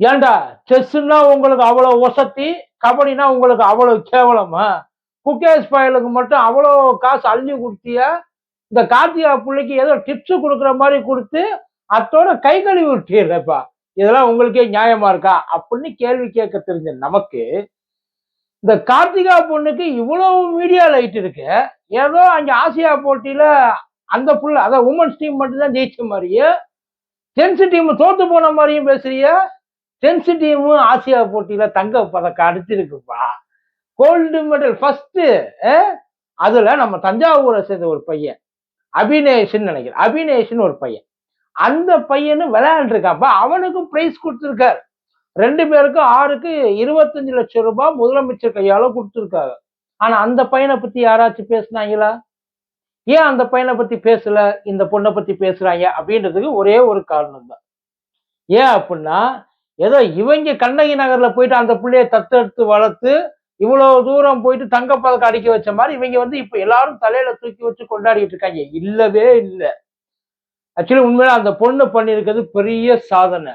ஏன்டா செஸ்ஸுன்னா உங்களுக்கு அவ்வளோ வசதி கபடினா உங்களுக்கு அவ்வளோ கேவலமா? குக்கேஸ் பயலுக்கு மட்டும் அவ்வளோ காசு அள்ளி கொடுத்தியா? இந்த கார்த்திகா பிள்ளைக்கு ஏதோ டிப்ஸ் கொடுக்குற மாதிரி கொடுத்து அத்தோட கை கழுவி விட்டுறப்பா இதெல்லாம் உங்களுக்கே நியாயமா இருக்கா? அப்படின்னு கேள்வி கேட்க தெரிஞ்ச நமக்கு இந்த கார்த்திகா பொண்ணுக்கு இவ்வளவு மீடியா லைட் இருக்கு. ஏதோ அங்க ஆசியா போட்டியில அந்த புள்ள அதான் உமன்ஸ் டீம் மட்டும்தான் ஜெயிச்ச மாதிரியே ஜென்ஸ் டீம் தோத்து போன மாதிரியும் பேசுறிய ஜென்ஸ் டீமும் ஆசியா போட்டியில தங்க பதக்கம் அடிச்சிருக்குப்பா. கோல்டு மெடல் ஃபர்ஸ்ட் அதுல நம்ம தஞ்சாவூரை சேர்ந்த ஒரு பையன். அபினேஷன் நினைக்கிறேன். அபினேஷன் ஒரு பையன். அந்த பையனும் விளையாண்டுருக்காப்பா. அவனுக்கும் பிரைஸ் கொடுத்துருக்காரு. ரெண்டு பேருக்கும் ஆறுக்கு இருபத்தஞ்சு லட்சம் ரூபாய் முதலமைச்சர் கையால கொடுத்துருக்காங்க ஆனா அந்த பையனை பத்தி யாராச்சும் பேசுனாங்களா? ஏன் அந்த பையனை பத்தி பேசல? இந்த பொண்ணை பத்தி பேசுறாங்க அப்படின்றதுக்கு ஒரே ஒரு காரணம் தான் ஏன் அப்படின்னா ஏதோ இவங்க கண்ணகி நகர்ல போயிட்டு அந்த பிள்ளையை தத்தெடுத்து வளர்த்து இவ்வளவு தூரம் போயிட்டு தங்கப்பதக்கம் அடிக்க வச்ச மாதிரி இவங்க வந்து இப்போ எல்லாரும் தலையில தூக்கி வச்சு கொண்டாடிட்டு இருக்காங்க. இல்லவே இல்லை. ஆக்சுவலி உண்மையில அந்த பொண்ணு பண்ணியிருக்கிறது பெரிய சாதனை.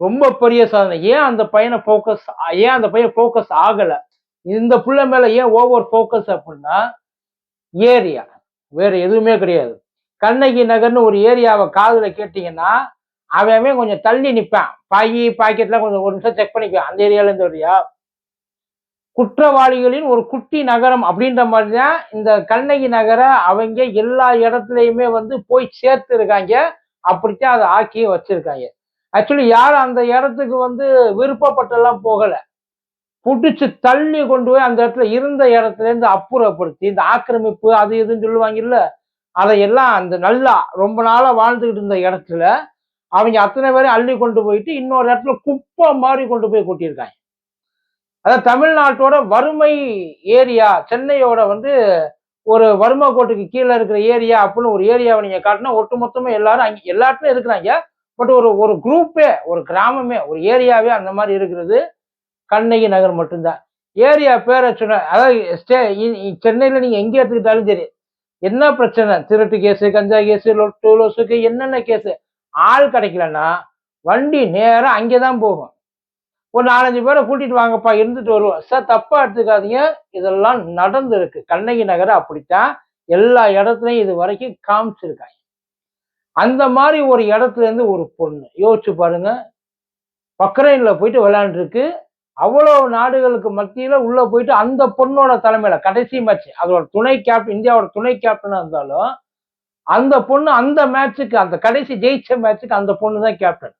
ரொம்ப பெரிய சாதனை. ஏன் அந்த பையனை ஃபோக்கஸ் ஏன் அந்த பையன் ஃபோக்கஸ் ஆகலை? இந்த புள்ள மேல ஏன் ஓவர் ஃபோக்கஸ் அப்படின்னா ஏரியா வேற எதுவுமே கிடையாது. கண்ணகி நகர்னு ஒரு ஏரியாவை காதில் கேட்டிங்கன்னா அவன் கொஞ்சம் தள்ளி நிற்பான் பாக்கி பாக்கெட்லாம் கொஞ்சம் ஒரு நிமிஷம் செக் பண்ணிக்குவான். அந்த ஏரியால இருந்து வரியா குற்றவாளிகளின் ஒரு குட்டி நகரம் அப்படின்ற மாதிரி தான் இந்த கண்ணகி நகரை அவங்க எல்லா இடத்துலையுமே வந்து போய் சேர்த்து இருக்காங்க. அப்படித்தான் அதை ஆக்கி வச்சிருக்காங்க. ஆக்சுவலி யாரும் அந்த இடத்துக்கு வந்து விருப்பப்பட்டெல்லாம் போகலை. புடிச்சு தள்ளி கொண்டு போய் அந்த இடத்துல இருந்த இடத்துல இருந்து அப்புறப்படுத்தி இந்த ஆக்கிரமிப்பு அது இதுன்னு சொல்லுவாங்கல்ல அதையெல்லாம் அந்த நல்லா ரொம்ப நாளாக வாழ்ந்துக்கிட்டு இருந்த இடத்துல அவங்க அத்தனை பேரும் அள்ளி கொண்டு போயிட்டு இன்னொரு இடத்துல குப்பை மாதிரி கொண்டு போய் கொட்டியிருக்காங்க. அதாவது தமிழ்நாட்டோட வறுமை ஏரியா சென்னையோட வந்து ஒரு வறுமை கோட்டுக்கு கீழே இருக்கிற ஏரியா அப்படின்னு ஒரு ஏரியாவை நீங்கள் காட்டினா ஒட்டுமொத்தமாக எல்லாரும் அங்கே எல்லாத்துலையும் இருக்கிறாங்க. பட் ஒரு ஒரு குரூப்பே ஒரு கிராமமே ஒரு ஏரியாவே அந்த மாதிரி இருக்கிறது கண்ணகி நகர் மட்டும்தான். ஏரியா பேரை சொன்ன அதாவது ஸ்டே சென்னையில் நீங்கள் எங்கே எடுத்துக்கிட்டாலும் சரி என்ன பிரச்சனை? திருட்டு கேஸு கஞ்சா கேஸு லொட்டு லொசுக்கு என்னென்ன கேஸு ஆள் கிடைக்கலன்னா வண்டி நேராக அங்கே தான் போகும். ஒரு நாலஞ்சு பேரை கூட்டிட்டு வாங்கப்பா இருந்துட்டு வருவோம். சார் தப்பா எடுத்துக்காதீங்க. இதெல்லாம் நடந்திருக்கு. கண்ணகி நகர் அப்படித்தான் எல்லா இடத்துலையும் இது வரைக்கும் காமிச்சிருக்காங்க. அந்த மாதிரி ஒரு இடத்துல இருந்து ஒரு பொண்ணு. யோசிச்சு பாருங்க. பக்ரைனில் போயிட்டு விளையாண்டுருக்கு. அவ்வளோ நாடுகளுக்கு மத்தியில் உள்ளே போயிட்டு அந்த பொண்ணோட தலைமையில் கடைசி மேட்ச் அதோட துணை கேப்டன் இந்தியாவோட துணை கேப்டனாக இருந்தாலும் அந்த பொண்ணு அந்த மேட்சுக்கு அந்த கடைசி ஜெயிச்ச மேட்சுக்கு அந்த பொண்ணு தான் கேப்டன்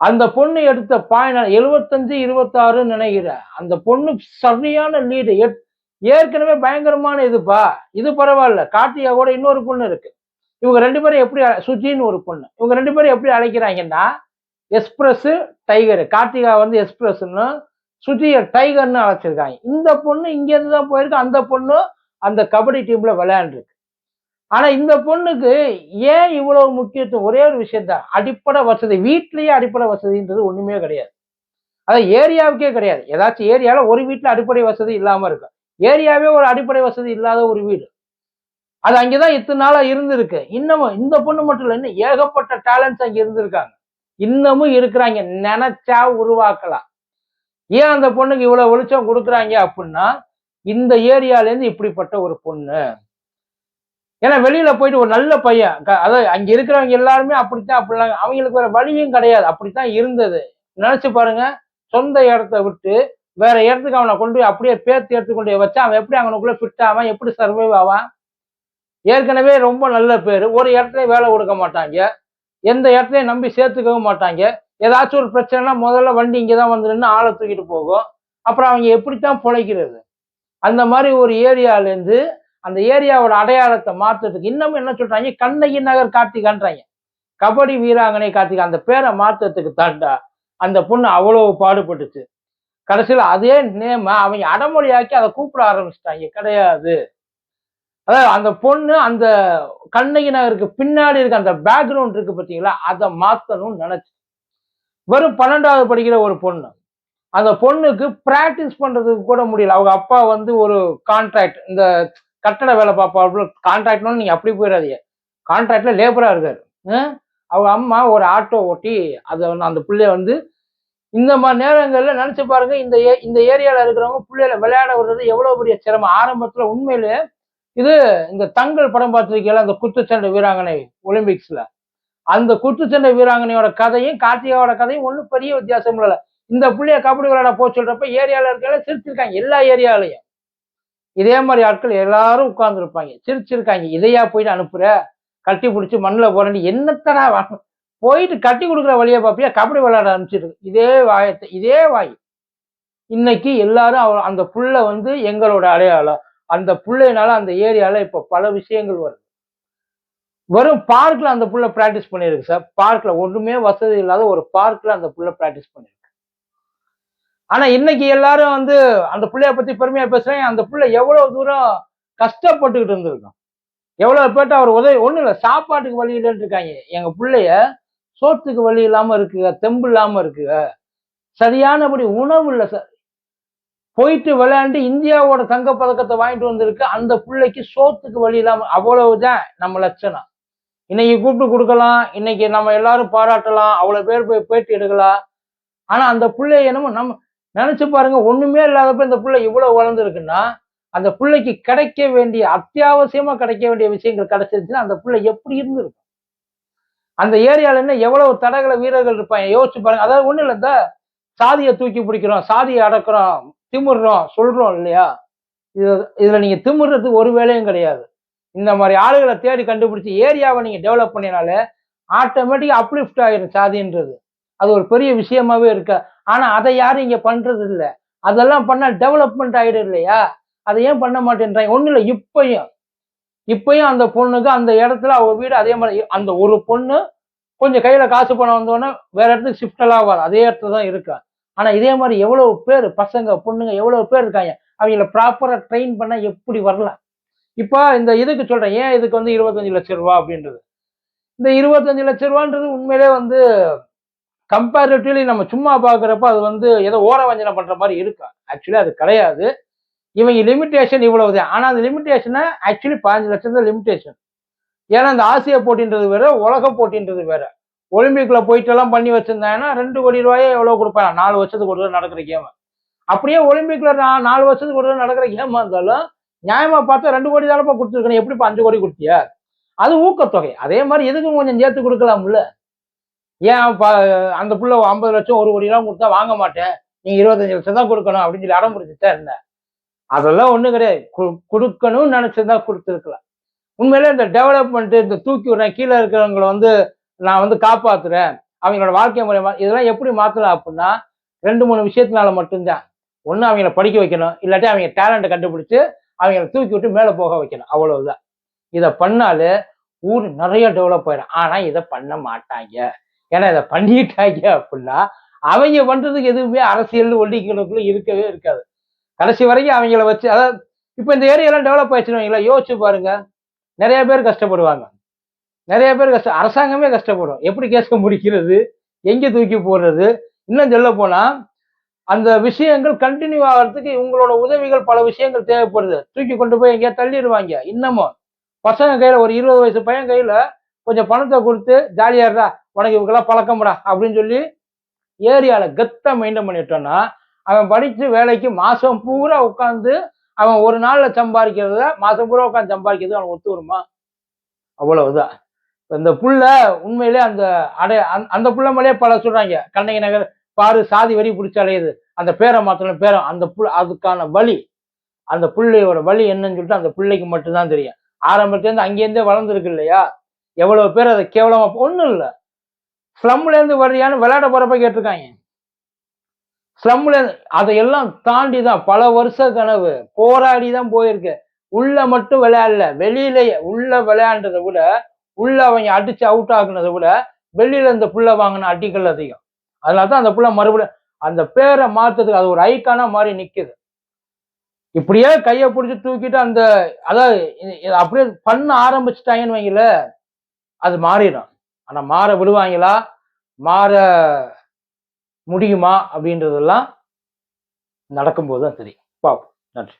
அந்த பொண்ணு எடுத்த பாயிண்ட் எழுபத்தஞ்சு இருபத்தாறுன்னு நினைக்கிறேன் அந்த பொண்ணு சரியான லீடு ஏற்கனவே பயங்கரமான இதுப்பா. இது பரவாயில்ல. கார்த்திகா கூட இன்னொரு பொண்ணு இருக்கு. இவங்க ரெண்டு பேரும் எப்படி சுஜின்னு ஒரு பொண்ணு. இவங்க ரெண்டு பேரும் எப்படி அழைக்கிறாங்கன்னா எக்ஸ்பிரஸ் டைகர் கார்த்திகா வந்து எக்ஸ்பிரஸ்னு சுஜிய டைகர்னு அழைச்சிருக்காங்க. இந்த பொண்ணு இங்கேருந்து தான் போயிருக்கு. அந்த பொண்ணு அந்த கபடி டீம்ல விளையாண்டுருக்கு. ஆனா இந்த பொண்ணுக்கு ஏன் இவ்வளவு முக்கியத்துவம்? ஒரே ஒரு விஷயம்தான். அடிப்படை வசதி வீட்லயே அடிப்படை வசதின்றது ஒண்ணுமே கிடையாது. அதான் ஏரியாவுக்கே கிடையாது. ஏதாச்சும் ஏரியாவில் ஒரு வீட்டில் அடிப்படை வசதி இல்லாம இருக்கும். ஏரியாவே ஒரு அடிப்படை வசதி இல்லாத ஒரு வீடு. அது அங்கேதான் இத்தனை நாளா இருந்திருக்கு. இன்னமும் இந்த பொண்ணு மட்டும் இல்லை இன்னும் ஏகப்பட்ட டேலண்ட்ஸ் அங்க இருந்திருக்காங்க. இன்னமும் இருக்கிறாங்க. நினைச்சா உருவாக்கலாம். ஏன் அந்த பொண்ணுக்கு இவ்வளவு வெளிச்சம் கொடுக்குறாங்க அப்படின்னா இந்த ஏரியால இருந்து இப்படிப்பட்ட ஒரு பொண்ணு. ஏன்னா வெளியில போயிட்டு ஒரு நல்ல பையன் அதாவது அங்க இருக்கிறவங்க எல்லாருமே அப்படித்தான் அப்படிலாம் அவங்களுக்கு வேற வழியும் கிடையாது. அப்படித்தான் இருந்தது. நினைச்சு பாருங்க சொந்த இடத்த விட்டு வேற இடத்துக்கு அவனை கொண்டு போய் அப்படியே பேர்த்து எடுத்து கொண்டு வச்சா அவன் எப்படி அவனுக்குள்ள ஃபிட் ஆவான்? எப்படி சர்வைவ் ஆவான்? ஏற்கனவே ரொம்ப நல்ல பேர். ஒரு இடத்துல வேலை கொடுக்க மாட்டாங்க. எந்த இடத்துலையும் நம்பி சேர்த்துக்கவும் மாட்டாங்க. ஏதாச்சும் ஒரு பிரச்சனைனா முதல்ல வண்டி இங்கே தான் வந்துருன்னு ஆளை தூக்கிட்டு போகும். அப்புறம் அவங்க எப்படித்தான் பிழைக்கிறது? அந்த மாதிரி ஒரு ஏரியாலேருந்து அந்த ஏரியாவோட அடையாளத்தை மாற்றுறதுக்கு இன்னமும் என்ன சொல்றாங்க? கண்ணகி நகர் கார்த்திகான்றாங்க. கபடி வீராங்கனை கார்த்திகா அந்த பேரை மாற்றுறதுக்கு தாண்டா அந்த பொண்ணு அவ்வளவு பாடுபட்டுச்சு. கடைசியில் அதே நேம அவங்க அடமொழியாக்கி அதை கூப்பிட ஆரம்பிச்சிட்டாங்க. கிடையாது. அதாவது அந்த பொண்ணு அந்த கண்ணகி நகருக்கு பின்னாடி இருக்க அந்த பேக்ரவுண்ட் இருக்கு பார்த்தீங்களா? அதை மாற்றணும்னு நினைச்சு. வெறும் பன்னெண்டாவது படிக்கிற ஒரு பொண்ணு. அந்த பொண்ணுக்கு பிராக்டிஸ் பண்றதுக்கு கூட முடியல. அவங்க அப்பா வந்து ஒரு கான்ட்ராக்ட் இந்த கட்டட வேலை பார்ப்பாப்புல கான்ட்ராக்ட்னாலும் நீங்க அப்படி போயிடாதீங்க. கான்ட்ராக்ட்ல லேபரா இருக்காரு. அவங்க அம்மா ஒரு ஆட்டோ ஓட்டி அதை வந்து அந்த பிள்ளைய வந்து இந்த மாதிரி நேரங்கள்ல நினைச்சு பாருங்க இந்த ஏ- இந்த ஏரியால இருக்கிறவங்க பிள்ளைகளை விளையாட விடுறது எவ்வளவு பெரிய சிரமம். ஆரம்பத்துல உண்மையிலே இது இந்த தங்கள் படம் பார்த்துருக்கீங்களா அந்த குத்துச்சண்டை வீராங்கனை ஒலிம்பிக்ஸ்ல அந்த குத்துச்சண்டை வீராங்கனையோட கதையும் கார்த்திகாவோட கதையும் ஒன்றும் பெரிய வித்தியாசம் இல்லை. இந்த பிள்ளைய கபடி விளையாட போக சொல்றப்ப ஏரியால இருக்கிற சிரிச்சிருக்காங்க. எல்லா ஏரியாலையும் இதே மாதிரி ஆட்கள் எல்லாரும் உட்கார்ந்துருப்பாங்க. சிரிச்சிருக்காங்க இதையா போயிட்டு அனுப்புற? கட்டி பிடிச்சி மண்ணில் போறேன்னு என்னத்தடா வா- போயிட்டு கட்டி கொடுக்குற வழியை பார்ப்பியா கபடி விளையாட அனுப்பிச்சிருக்கு இதே வாயத்தை இதே வாய். இன்னைக்கு எல்லாரும் அவ- அந்த புள்ள வந்து எங்களோட அடையாளம். அந்த புள்ளையினால அந்த ஏரியால இப்ப பல விஷயங்கள் வருது. வெறும் பார்க்ல அந்த புள்ள பிராக்டிஸ் பண்ணியிருக்கு சார். பார்க்ல ஒன்றுமே வசதி இல்லாத ஒரு பார்க்ல அந்த புள்ள பிராக்டிஸ் பண்ணியிருக்கு. ஆனா இன்னைக்கு எல்லாரும் வந்து அந்த பிள்ளைய பத்தி பெருமையா பேசுறாங்க அந்த பிள்ளை எவ்வளவு தூரம் கஷ்டப்பட்டுக்கிட்டு இருந்திருக்கும் எவ்வளவு பேர்ட்ட அவர் உதவி ஒண்ணும் இல்ல சாப்பாட்டுக்கு வழி இல்லைன்னு இருக்காங்க. எங்க பிள்ளைய சோத்துக்கு வழி இல்லாம இருக்குங்க தெம்பு இல்லாம இருக்குங்க. சரியானபடி உணவு இல்லை சார் போயிட்டு விளையாண்டு இந்தியாவோட தங்க பதக்கத்தை வாங்கிட்டு வந்திருக்கு. அந்த பிள்ளைக்கு சோத்துக்கு வழி இல்லாம அவ்வளவுதான் நம்ம லட்சணம். இன்னைக்கு கூப்பிட்டு கொடுக்கலாம் இன்னைக்கு நம்ம எல்லாரும் பாராட்டலாம் அவ்வளவு பேர் போய் பேட்டி எடுக்கலாம். ஆனா அந்த பிள்ளை என்னமோ நம்ம நினைச்சு பாருங்க ஒண்ணுமே இல்லாதப்ப இந்த பிள்ளை இவ்வளவு வளர்ந்துருக்குன்னா அந்த பிள்ளைக்கு கிடைக்க வேண்டிய அத்தியாவசியமா கிடைக்க வேண்டிய விஷயங்கள் கிடைச்சிருச்சுன்னா அந்த பிள்ளை எப்படி இருந்திருக்கும்? அந்த ஏரியால என்ன எவ்வளவு தடகள வீரர்கள் இருப்பாங்க? யோசிச்சு பாருங்க. அதாவது ஒண்ணு இல்லை இந்த சாதியை தூக்கி பிடிக்கிறோம் சாதியை அடக்கிறோம் திமுடுறோம் சொல்றோம் இல்லையா? இது இதுல நீங்க திமுடுறது ஒரு வேலையும் கிடையாது. இந்த மாதிரி ஆளுகளை தேடி கண்டுபிடிச்சி ஏரியாவை நீங்க டெவலப் பண்ணினாலே ஆட்டோமேட்டிக்காக அப்லிஃப்ட் ஆயிரும் சாதின்றது. அது ஒரு பெரிய விஷயமாவே இருக்கு ஆனா அதை யாரும் இங்க பண்றது இல்லை அதெல்லாம் பண்ணா டெவலப்மெண்ட் ஆயிடும் இல்லையா? அதை ஏன் பண்ண மாட்டேன்றாங்க? ஒன்றும் இல்லை இப்பயும். இப்பயும் அந்த பொண்ணுக்கு அந்த இடத்துல அவ வீடு அதே மாதிரி அந்த ஒரு பொண்ணு கொஞ்சம் கையில காசு பணம் வந்தோடனே வேற இடத்துக்கு ஷிஃப்ட் எல்லாம் வரும் அதே இடத்துல தான் இருக்கா? ஆனா இதே மாதிரி எவ்வளவு பேர் பசங்க பொண்ணுங்க எவ்வளவு பேர் இருக்காங்க? அவங்கள ப்ராப்பரா ட்ரெயின் பண்ண எப்படி வரலாம்? இப்போ இந்த இதுக்கு சொல்றேன். ஏன் இதுக்கு வந்து இருபத்தஞ்சு லட்சம் ரூபா அப்படின்றது? இந்த இருபத்தஞ்சு லட்சம் ரூபான்றது உண்மையிலே வந்து கம்பேரிட்டிவ்லி நம்ம சும்மா பார்க்குறப்ப அது வந்து ஏதோ ஓர வஞ்சனை பண்ணுற மாதிரி இருக்கா? ஆக்சுவலி அது கிடையாது. இவங்க லிமிட்டேஷன் இவ்வளவுதான். ஆனால் அந்த லிமிட்டேஷனை ஆக்சுவலி பதினஞ்சு லட்சம் தான் லிமிட்டேஷன் ஏன்னா அந்த ஆசிய போட்டின்றது வேற உலக போட்டின்றது வேற. ஒலிம்பிக்ல போயிட்டெல்லாம் பண்ணி வச்சிருந்தாங்கன்னா ரெண்டு கோடி ரூபாயே எவ்வளோ கொடுப்பாங்க? நாலு வருஷத்துக்கு ஒரு தடவை நடக்கிற கேம். அப்படியே ஒலிம்பிக்ல நான் நாலு வருஷத்துக்கு ஒரு நடக்கிற கேமா இருந்தாலும் நியாயமா பார்த்தா ரெண்டு கோடி தானப்பா கொடுத்துருக்கணும். எப்படிப்பா அஞ்சு கோடி கொடுத்தியா? அது ஊக்கத்தொகை. அதே மாதிரி எதுக்கும் கொஞ்சம் சேர்த்து கொடுக்கலாம்ல? ஏன் அந்த புள்ள ஐம்பது லட்சம் ஒரு கோடி எல்லாம் கொடுத்தா வாங்க மாட்டேன்? நீங்க இருபத்தஞ்சு லட்சம் தான் கொடுக்கணும் அப்படின்னு சொல்லி அடம் பிடிச்சிட்டா இருந்தேன் அதெல்லாம் ஒண்ணும் கிடையாது. கு- கொடுக்கணும்னு நினைச்சதா கொடுத்துருக்கலாம். உண்மையிலே இந்த டெவலப்மெண்ட் இந்த தூக்கி விடுறேன் கீழே இருக்கிறவங்களை வந்து நான் வந்து காப்பாத்துறேன் அவங்களோட வாழ்க்கை முறை இதெல்லாம் எப்படி மாத்தலாம் அப்படின்னா ரெண்டு மூணு விஷயத்தினால மட்டும்தான். ஒன்று அவங்கள படிக்க வைக்கணும் இல்லாட்டி அவங்க டேலண்ட்டை கண்டுபிடிச்சு அவங்கள தூக்கி விட்டு மேலே போக வைக்கணும். அவ்வளவுதான். இதை பண்ணாலே ஊர் நிறைய டெவலப் ஆயிடும் ஆனால் இதை பண்ண மாட்டாங்க. ஏன்னா இதை பண்ணிட்டாங்க அப்படின்னா அவங்க பண்றதுக்கு எதுவுமே அரசியல் ஒல்லிகளுக்குள்ள இருக்கவே இருக்காது. கடைசி வரைக்கும் அவங்கள வச்சு அதாவது இப்போ இந்த ஏரியாலாம் டெவலப் ஆயிடுச்சுன்னு யோசிச்சு பாருங்க. நிறைய பேர் கஷ்டப்படுவாங்க. நிறைய பேர் கஷ்ட அரசாங்கமே கஷ்டப்படும். எப்படி கேஸ்க முடிக்கிறது? எங்கே தூக்கி போடுறது? இன்னும் சொல்ல போனால் அந்த விஷயங்கள் கண்டினியூ ஆகிறதுக்கு உங்களோட உதவிகள் பல விஷயங்கள் தேவைப்படுது. தூக்கி கொண்டு போய் எங்கேயா தள்ளிடுவாங்க. இன்னமும் பசங்க கையில் ஒரு இருபது வயசு பையன் கையில் கொஞ்சம் பணத்தை கொடுத்து ஜாலியாக இருடா உனக்கு இவங்கெல்லாம் பழக்கம்டா அப்படின்னு சொல்லி ஏரியாவில் கெத்தாக மெயின்டைன் பண்ணிட்டோன்னா அவன் படித்து வேலைக்கு மாதம் பூரா உட்காந்து அவன் ஒரு நாளில் சம்பாதிக்கிறத மாதம் பூரா உட்காந்து சம்பாதிக்கிறது அவன் ஒத்து வருமா? அவ்வளவுதான். இந்த புள்ள உண்மையிலே அந்த அடைய அந்த- அந்த புள்ள மேலேயே பல சொல்கிறாங்க கண்ணகி நகர் பாரு சாதி வரி பிடிச்சி அலையுது. அந்த பேரை மாத்திரம் பேரம் அந்த புல் அதுக்கான வழி அந்த புள்ளையோட வழி என்னன்னு சொல்லிட்டு அந்த பிள்ளைக்கு மட்டும்தான் தெரியும். ஆரம்பத்துலேருந்து அங்கேருந்தே வளர்ந்துருக்கு இல்லையா? எவ்வளவு பேர் அதை கேவலமா ஒன்றும் இல்லை. ஸ்லம்ல இருந்து வர்றியான்னு விளையாட போறப்ப கேட்டிருக்காங்க. ஸ்லம்ல அதையெல்லாம் தாண்டி தான் பல வருஷ கனவு. போராடி தான் போயிருக்கு. உள்ள மட்டும் விளையாடல. வெளியிலேயே உள்ள விளையாண்டதை விட உள்ள அவங்க அடிச்சு அவுட் ஆகுனதை விட வெளியில இந்த புள்ள வாங்கின அடிகள் அதிகம். அதனால தான் அந்த புள்ள மறுபடியும் அந்த பேரை மாத்ததுக்கு அது ஒரு ஐக்கானா மாறி நிக்குது. இப்படியே கையை பிடிச்சி தூக்கிட்டு அந்த அதாவது அப்படியே பண்ண ஆரம்பிச்சுட்டாங்கன்னு வைங்களேன். அது மாறிடும். ஆனால் மாற விடுவாங்களா? மாற முடியுமா? அப்படின்றதெல்லாம் நடக்கும்போது தான் தெரியும். பாப்போம் நன்றி.